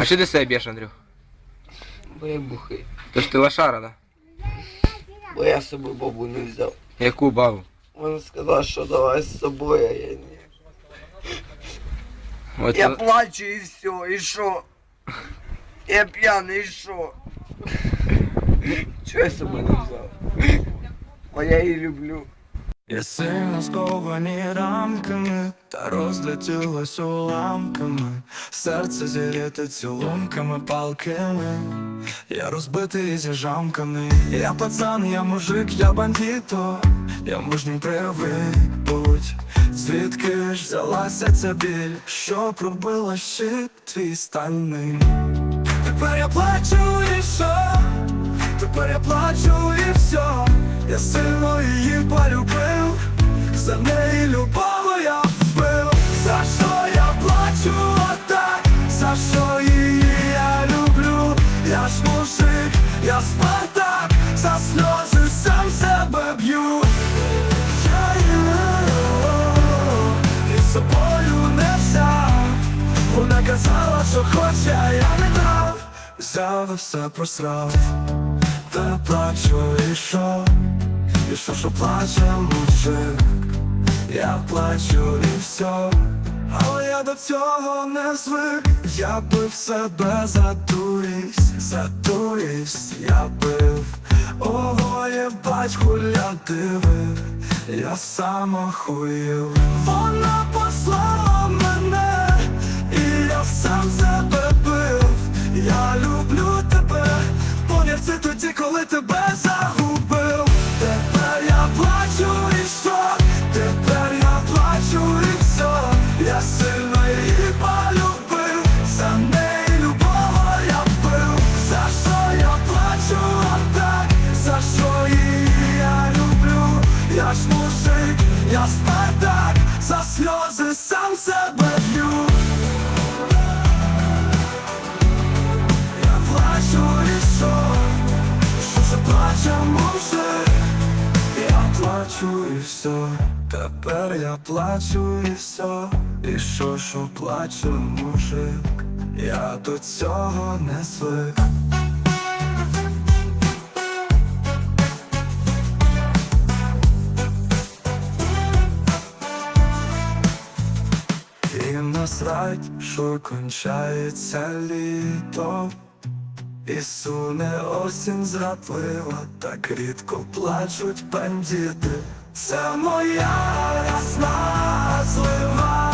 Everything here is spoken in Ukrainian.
А що ти себе б'єш, Андрюх? Бо я бухий. То ж ти лошара, да? Бо я з собою бабу не взяв. Яку бабу? Вона сказала, що давай з собою, а я ні. От, Я плачу і все, і що? Я п'яний, і що? Чого я з собою не взяв? Бо я її люблю. Я сильно сковані рамками, та розлетілось уламками, серце зіряти цілунками палкими, я розбитий зі жамками, я пацан, я мужик, я бандито, я мужній привик будь. Звідки ж взялася ця біль, що пробила щит твій стальний? Тепер я плачу? Тепер я плачу і все, я сильно її полюбив, за неї любого я вбив, за що я плачу отак, за що її я люблю, я ж мужик, я спартак, за сльози сам себе б'ю. Я собою не взяв, вона казала, що хоче, а я не дав, взяв все просрав. Плачу і що, і що, що плаче мужик? Я плачу і все, але я до цього не звик Я бив себе за дурість, за дурість я бив Ого, єбать, хуля дивив, я сам охуїв Вона послала коли тебе загубив. Тепер я плачу і що? Тепер я плачу і все. Я сильно її полюбив, за неї любого я вбив. За що я плачу отак, за що її я люблю? Я ж мужик, я спартак, плачу і все, тепер я плачу і все І що, що плаче мужик, я до цього не звик. І насрать, що кончається літо І суне осінь зрадлива, так рідко плачуть бандити. Це моя ясна злива